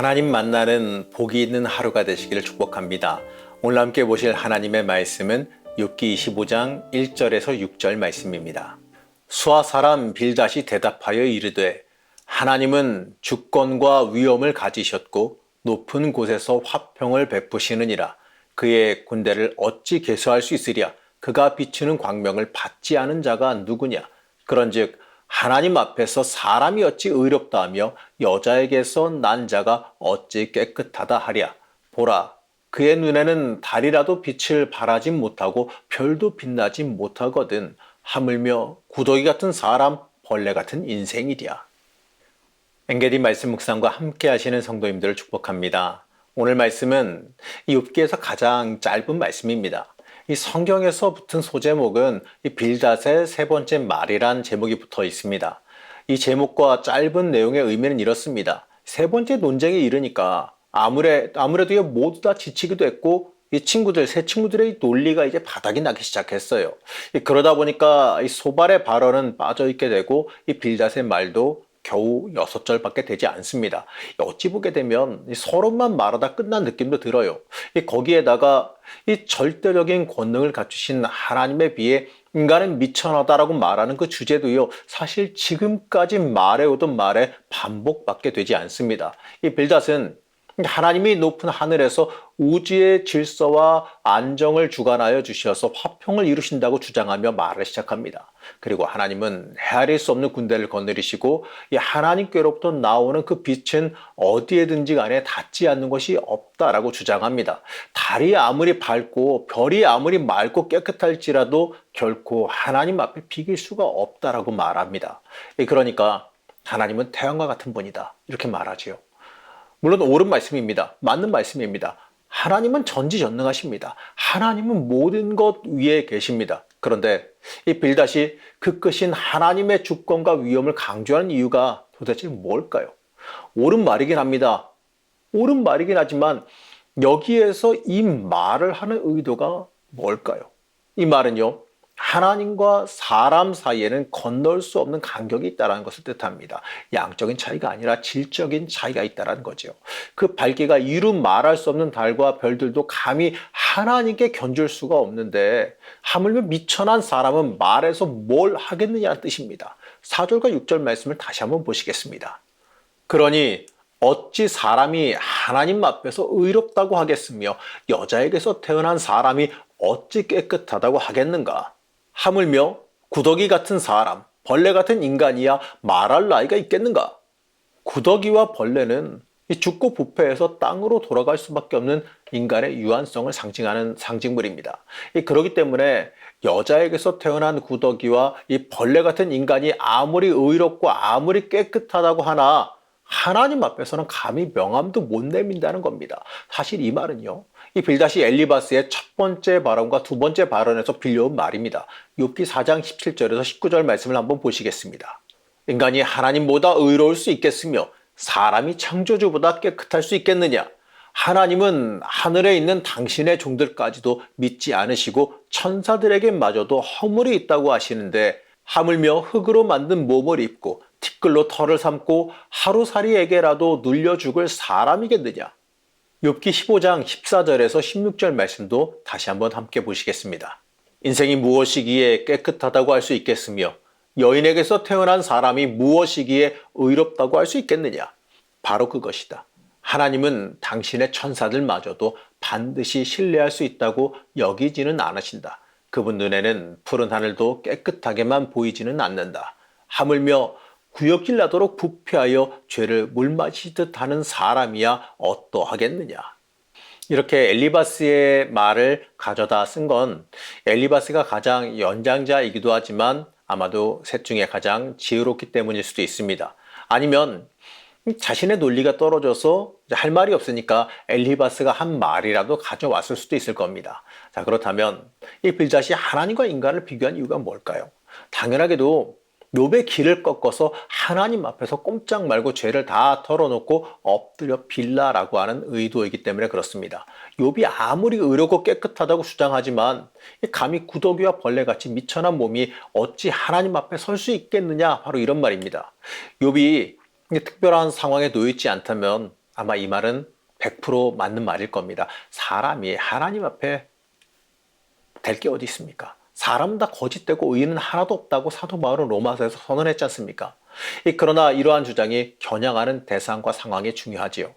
하나님 만나는 복이 있는 하루가 되시기를 축복합니다. 오늘 함께 보실 하나님의 말씀은 욥기 25장 1절에서 6절 말씀입니다. 수아 사람 빌닷이 대답하여 이르되 하나님은 주권과 위엄을 가지셨고 높은 곳에서 화평을 베푸시느니라 그의 군대를 어찌 계수할 수 있으랴 그가 비추는 광명을 받지 않은 자가 누구냐 그런즉 하나님 앞에서 사람이 어찌 의롭다 하며 여자에게서 난 자가 어찌 깨끗하다 하랴 보라 그의 눈에는 달이라도 빛을 발하지 못하고 별도 빛나지 못하거든 하물며 구더기 같은 사람 벌레 같은 인생이랴 엔게디 말씀 묵상과 함께 하시는 성도님들을 축복합니다. 오늘 말씀은 이 욥기에서 가장 짧은 말씀입니다. 이 성경에서 붙은 소제목은 이 빌닷의 세 번째 말이란 제목이 붙어 있습니다. 이 제목과 짧은 내용의 의미는 이렇습니다. 세 번째 논쟁에 이르니까 아무래, 아무래도 모두 다 지치기도 했고 이 친구들, 새 친구들의 논리가 이제 바닥이 나기 시작했어요. 그러다 보니까 이 소발의 발언은 빠져 있게 되고 이 빌닷의 말도 겨우 여섯 절밖에 되지 않습니다. 어찌 보게 되면 서로만 말하다 끝난 느낌도 들어요. 거기에다가 이 절대적인 권능을 갖추신 하나님에 비해 인간은 미천하다라고 말하는 그 주제도요, 사실 지금까지 말해오던 말의 반복밖에 되지 않습니다. 이 빌닷은 하나님이 높은 하늘에서 우주의 질서와 안정을 주관하여 주셔서 화평을 이루신다고 주장하며 말을 시작합니다. 그리고 하나님은 헤아릴 수 없는 군대를 거느리시고 이 하나님께로부터 나오는 그 빛은 어디에든지 간에 닿지 않는 것이 없다라고 주장합니다. 달이 아무리 밝고 별이 아무리 맑고 깨끗할지라도 결코 하나님 앞에 비길 수가 없다라고 말합니다. 그러니까 하나님은 태양과 같은 분이다. 이렇게 말하지요. 물론 옳은 말씀입니다. 맞는 말씀입니다. 하나님은 전지전능하십니다. 하나님은 모든 것 위에 계십니다. 그런데 이 빌닷이 그 끝인 하나님의 주권과 위엄을 강조하는 이유가 도대체 뭘까요? 옳은 말이긴 합니다. 옳은 말이긴 하지만 여기에서 이 말을 하는 의도가 뭘까요? 이 말은요, 하나님과 사람 사이에는 건널 수 없는 간격이 있다는 것을 뜻합니다. 양적인 차이가 아니라 질적인 차이가 있다는 거죠. 그 밝기가 이루 말할 수 없는 달과 별들도 감히 하나님께 견줄 수가 없는데 하물며 미천한 사람은 말해서 뭘 하겠느냐는 뜻입니다. 4절과 6절 말씀을 다시 한번 보시겠습니다. 그러니 어찌 사람이 하나님 앞에서 의롭다고 하겠으며 여자에게서 태어난 사람이 어찌 깨끗하다고 하겠는가? 하물며 구더기 같은 사람, 벌레 같은 인간이야 말할 나이가 있겠는가? 구더기와 벌레는 죽고 부패해서 땅으로 돌아갈 수밖에 없는 인간의 유한성을 상징하는 상징물입니다. 그렇기 때문에 여자에게서 태어난 구더기와 이 벌레 같은 인간이 아무리 의롭고 아무리 깨끗하다고 하나 하나님 앞에서는 감히 명함도 못 내민다는 겁니다. 사실 이 말은요. 이 빌다시 엘리바스의 첫 번째 발언과 두 번째 발언에서 빌려온 말입니다. 욥기 4장 17절에서 19절 말씀을 한번 보시겠습니다. 인간이 하나님보다 의로울 수 있겠으며 사람이 창조주보다 깨끗할 수 있겠느냐? 하나님은 하늘에 있는 당신의 종들까지도 믿지 않으시고 천사들에게마저도 허물이 있다고 하시는데 하물며 흙으로 만든 몸을 입고 티끌로 털을 삼고 하루살이에게라도 눌려 죽을 사람이겠느냐? 욥기 15장 14절에서 16절 말씀도 다시 한번 함께 보시겠습니다. 인생이 무엇이기에 깨끗하다고 할 수 있겠으며 여인에게서 태어난 사람이 무엇이기에 의롭다고 할 수 있겠느냐? 바로 그것이다. 하나님은 당신의 천사들마저도 반드시 신뢰할 수 있다고 여기지는 않으신다. 그분 눈에는 푸른 하늘도 깨끗하게만 보이지는 않는다. 하물며 구역질 나도록 부패하여 죄를 물마시듯 하는 사람이야 어떠하겠느냐. 이렇게 엘리바스의 말을 가져다 쓴 건 엘리바스가 가장 연장자이기도 하지만 아마도 셋 중에 가장 지혜롭기 때문일 수도 있습니다. 아니면 자신의 논리가 떨어져서 할 말이 없으니까 엘리바스가 한 말이라도 가져왔을 수도 있을 겁니다. 자, 그렇다면 이 빌잣이 하나님과 인간을 비교한 이유가 뭘까요? 당연하게도 욥의 길을 꺾어서 하나님 앞에서 꼼짝 말고 죄를 다 털어놓고 엎드려 빌라라고 하는 의도이기 때문에 그렇습니다. 욥이 아무리 의롭고 깨끗하다고 주장하지만 감히 구더기와 벌레같이 미천한 몸이 어찌 하나님 앞에 설 수 있겠느냐 바로 이런 말입니다. 욥이 특별한 상황에 놓여 있지 않다면 아마 이 말은 100% 맞는 말일 겁니다. 사람이 하나님 앞에 될 게 어디 있습니까? 사람은 다 거짓되고 의인은 하나도 없다고 사도 바울은 로마서에서 선언했지 않습니까? 이- 그러나 이러한 주장이 겨냥하는 대상과 상황이 중요하지요.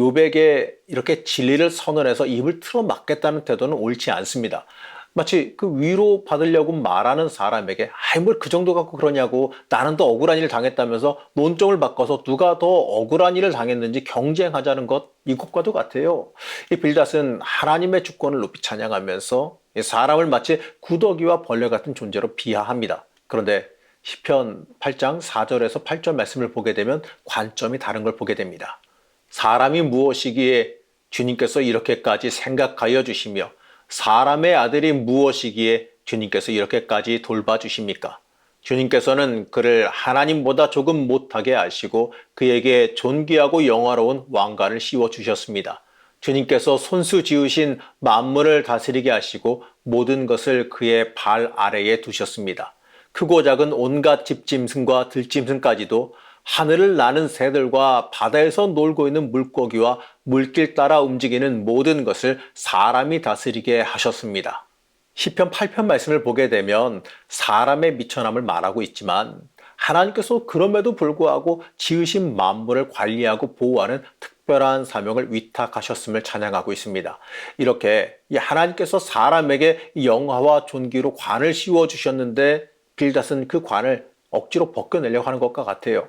요백에 이렇게 진리를 선언해서 입을 틀어 막겠다는 태도는 옳지 않습니다. 마치 그 위로 받으려고 말하는 사람에게 아이 뭘 그 정도 갖고 그러냐고 나는 더 억울한 일을 당했다면서 논점을 바꿔서 누가 더 억울한 일을 당했는지 경쟁하자는 것 이것과도 같아요. 이 빌닷은 하나님의 주권을 높이 찬양하면서 이 사람을 마치 구더기와 벌레 같은 존재로 비하합니다. 그런데 시편 8장 4절에서 8절 말씀을 보게 되면 관점이 다른 걸 보게 됩니다. 사람이 무엇이기에 주님께서 이렇게까지 생각하여 주시며 사람의 아들이 무엇이기에 주님께서 이렇게까지 돌봐주십니까? 주님께서는 그를 하나님보다 조금 못하게 하시고 그에게 존귀하고 영화로운 왕관을 씌워 주셨습니다. 주님께서 손수 지으신 만물을 다스리게 하시고 모든 것을 그의 발 아래에 두셨습니다. 크고 작은 온갖 집짐승과 들짐승까지도 하늘을 나는 새들과 바다에서 놀고 있는 물고기와 물길 따라 움직이는 모든 것을 사람이 다스리게 하셨습니다. 시편 8편 말씀을 보게 되면 사람의 미천함을 말하고 있지만 하나님께서 그럼에도 불구하고 지으신 만물을 관리하고 보호하는 특 별한 사명을 위탁하셨음을 찬양하고 있습니다. 이렇게 이 하나님께서 사람에게 영화와 존귀로 관을 씌워 주셨는데 빌닷은 그 관을 억지로 벗겨내려고 하는 것과 같아요.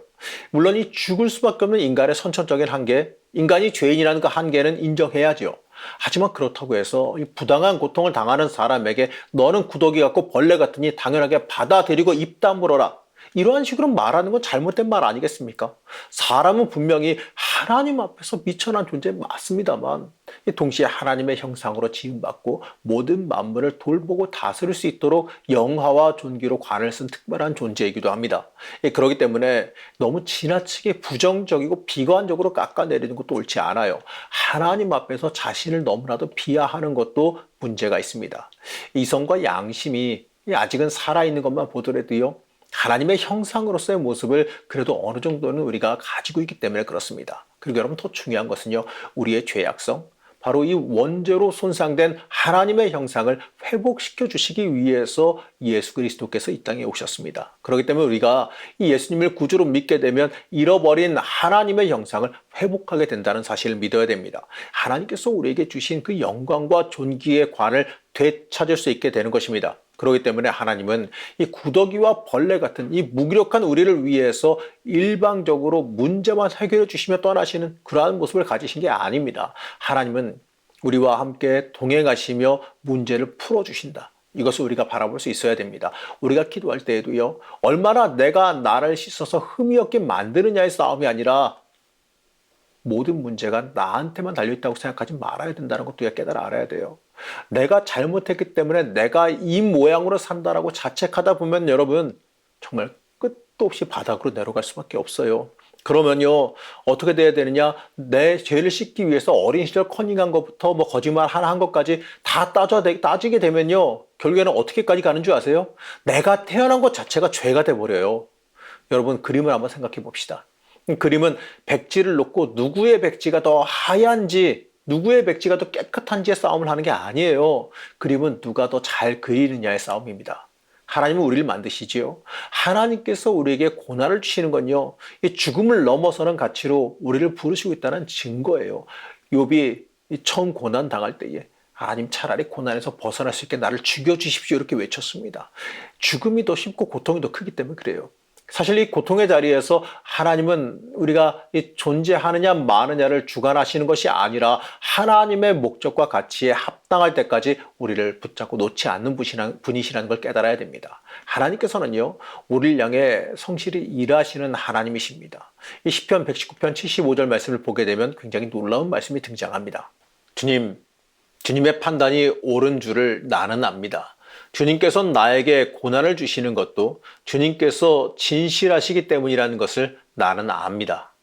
물론 이 죽을 수밖에 없는 인간의 선천적인 한계, 인간이 죄인이라는 그 한계는 인정해야지요. 하지만 그렇다고 해서 이 부당한 고통을 당하는 사람에게 너는 구더기 같고 벌레 같으니 당연하게 받아들이고 입 다물어라. 이러한 식으로 말하는 건 잘못된 말 아니겠습니까? 사람은 분명히 하나님 앞에서 미천한 존재 맞습니다만 동시에 하나님의 형상으로 지음받고 모든 만물을 돌보고 다스릴 수 있도록 영화와 존귀로 관을 쓴 특별한 존재이기도 합니다. 예, 그렇기 때문에 너무 지나치게 부정적이고 비관적으로 깎아내리는 것도 옳지 않아요. 하나님 앞에서 자신을 너무나도 비하하는 것도 문제가 있습니다. 이성과 양심이 아직은 살아있는 것만 보더라도요. 하나님의 형상으로서의 모습을 그래도 어느 정도는 우리가 가지고 있기 때문에 그렇습니다. 그리고 여러분 더 중요한 것은요. 우리의 죄악성, 바로 이 원죄로 손상된 하나님의 형상을 회복시켜 주시기 위해서 예수 그리스도께서 이 땅에 오셨습니다. 그렇기 때문에 우리가 이 예수님을 구주로 믿게 되면 잃어버린 하나님의 형상을 회복하게 된다는 사실을 믿어야 됩니다. 하나님께서 우리에게 주신 그 영광과 존귀의 관을 되찾을 수 있게 되는 것입니다. 그렇기 때문에 하나님은 이 구더기와 벌레 같은 이 무기력한 우리를 위해서 일방적으로 문제만 해결해 주시며 떠나시는 그러한 모습을 가지신 게 아닙니다. 하나님은 우리와 함께 동행하시며 문제를 풀어 주신다. 이것을 우리가 바라볼 수 있어야 됩니다. 우리가 기도할 때에도요, 얼마나 내가 나를 씻어서 흠이 없게 만드느냐의 싸움이 아니라 모든 문제가 나한테만 달려있다고 생각하지 말아야 된다는 것도 깨달아 알아야 돼요. 내가 잘못했기 때문에 내가 이 모양으로 산다라고 자책하다 보면 여러분 정말 끝도 없이 바닥으로 내려갈 수밖에 없어요. 그러면요 어떻게 돼야 되느냐 내 죄를 씻기 위해서 어린 시절 커닝한 것부터 뭐 거짓말 하나 한 것까지 다 따져 따지게 되면요 결국에는 어떻게까지 가는 줄 아세요? 내가 태어난 것 자체가 죄가 돼 버려요. 여러분 그림을 한번 생각해 봅시다. 그림은 백지를 놓고 누구의 백지가 더 하얀지 누구의 백지가 더 깨끗한지의 싸움을 하는 게 아니에요. 그림은 누가 더 잘 그리느냐의 싸움입니다. 하나님은 우리를 만드시지요. 하나님께서 우리에게 고난을 주시는 건요. 이 죽음을 넘어서는 가치로 우리를 부르시고 있다는 증거예요. 욥이 처음 고난 당할 때에 하나님 차라리 고난에서 벗어날 수 있게 나를 죽여주십시오 이렇게 외쳤습니다. 죽음이 더 쉽고 고통이 더 크기 때문에 그래요. 사실 이 고통의 자리에서 하나님은 우리가 존재하느냐 마느냐를 주관하시는 것이 아니라 하나님의 목적과 가치에 합당할 때까지 우리를 붙잡고 놓지 않는 분이시라는 걸 깨달아야 됩니다. 하나님께서는요, 우리를 향해 성실히 일하시는 하나님이십니다. 이 시편 119편 75절 말씀을 보게 되면 굉장히 놀라운 말씀이 등장합니다. 주님, 주님의 판단이 옳은 줄을 나는 압니다. 주님께서 나에게 고난을 주시는 것도 주님께서 진실하시기 때문이라는 것을 나는 압니다.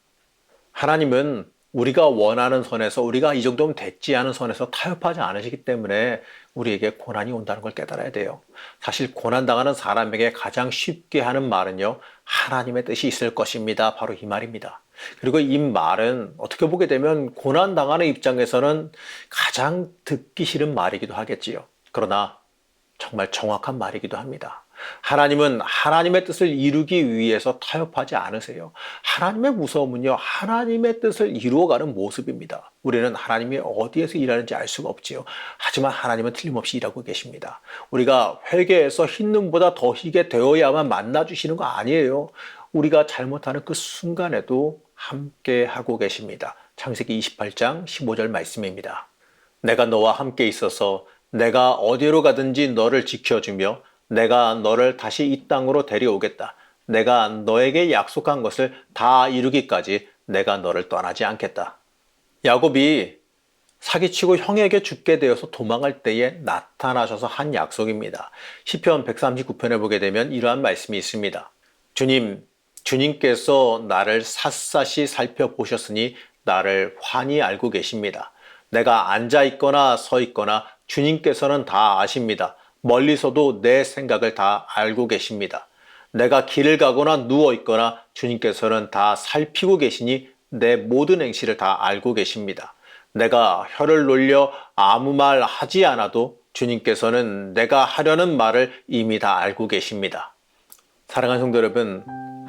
하나님은 우리가 원하는 선에서 우리가 이 정도면 됐지 않은 선에서 타협하지 않으시기 때문에 우리에게 고난이 온다는 걸 깨달아야 돼요. 사실 고난당하는 사람에게 가장 쉽게 하는 말은요. 하나님의 뜻이 있을 것입니다. 바로 이 말입니다. 그리고 이 말은 어떻게 보게 되면 고난당하는 입장에서는 가장 듣기 싫은 말이기도 하겠지요. 그러나 정말 정확한 말이기도 합니다. 하나님은 하나님의 뜻을 이루기 위해서 타협하지 않으세요. 하나님의 무서움은요, 하나님의 뜻을 이루어가는 모습입니다. 우리는 하나님이 어디에서 일하는지 알 수가 없지요. 하지만 하나님은 틀림없이 일하고 계십니다. 우리가 회개에서 흰 눈보다 더 희게 되어야만 만나주시는 거 아니에요. 우리가 잘못하는 그 순간에도 함께 하고 계십니다. 창세기 28장 15절 말씀입니다. 내가 너와 함께 있어서 내가 어디로 가든지 너를 지켜주며 내가 너를 다시 이 땅으로 데려오겠다. 내가 너에게 약속한 것을 다 이루기까지 내가 너를 떠나지 않겠다. 야곱이 사기치고 형에게 죽게 되어서 도망할 때에 나타나셔서 한 약속입니다. 시편 139편에 보게 되면 이러한 말씀이 있습니다. 주님, 주님께서 나를 샅샅이 살펴보셨으니 나를 환히 알고 계십니다. 내가 앉아 있거나 서 있거나 주님께서는 다 아십니다. 멀리서도 내 생각을 다 알고 계십니다. 내가 길을 가거나 누워 있거나 주님께서는 다 살피고 계시니 내 모든 행실을 다 알고 계십니다. 내가 혀를 놀려 아무 말 하지 않아도 주님께서는 내가 하려는 말을 이미 다 알고 계십니다. 사랑하는 성도 여러분,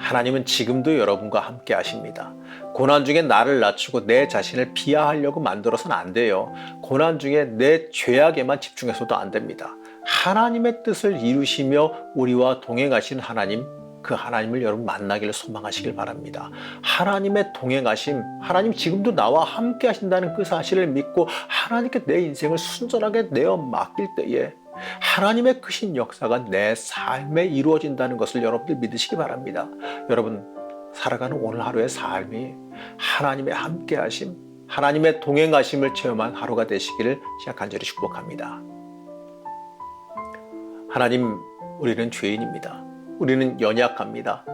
하나님은 지금도 여러분과 함께 하십니다. 고난 중에 나를 낮추고 내 자신을 비하하려고 만들어서는 안 돼요. 고난 중에 내 죄악에만 집중해서도 안 됩니다. 하나님의 뜻을 이루시며 우리와 동행하신 하나님, 그 하나님을 여러분 만나기를 소망하시길 바랍니다. 하나님의 동행하심, 하나님 지금도 나와 함께 하신다는 그 사실을 믿고 하나님께 내 인생을 순전하게 내어 맡길 때에 하나님의 크신 역사가 내 삶에 이루어진다는 것을 여러분들 믿으시기 바랍니다. 여러분, 살아가는 오늘 하루의 삶이 하나님의 함께 하심, 하나님의 동행하심을 체험한 하루가 되시기를 제가 간절히 축복합니다. 하나님, 우리는 죄인입니다. 우리는 연약합니다.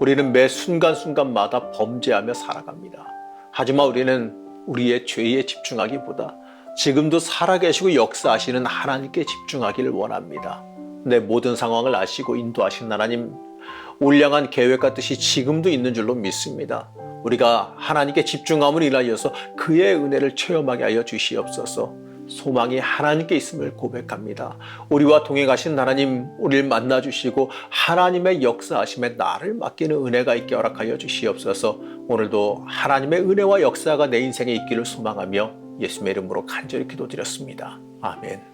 우리는 매 순간순간마다 범죄하며 살아갑니다. 하지만 우리는 우리의 죄에 집중하기보다 지금도 살아계시고 역사하시는 하나님께 집중하기를 원합니다. 내 모든 상황을 아시고 인도하신 하나님, 울량한 계획과 뜻이 지금도 있는 줄로 믿습니다. 우리가 하나님께 집중함을 인하여서 그의 은혜를 체험하게 하여 주시옵소서. 소망이 하나님께 있음을 고백합니다. 우리와 동행하신 하나님, 우리를 만나 주시고 하나님의 역사하심에 나를 맡기는 은혜가 있게 허락하여 주시옵소서. 오늘도 하나님의 은혜와 역사가 내 인생에 있기를 소망하며 예수의 이름으로 간절히 기도드렸습니다. 아멘.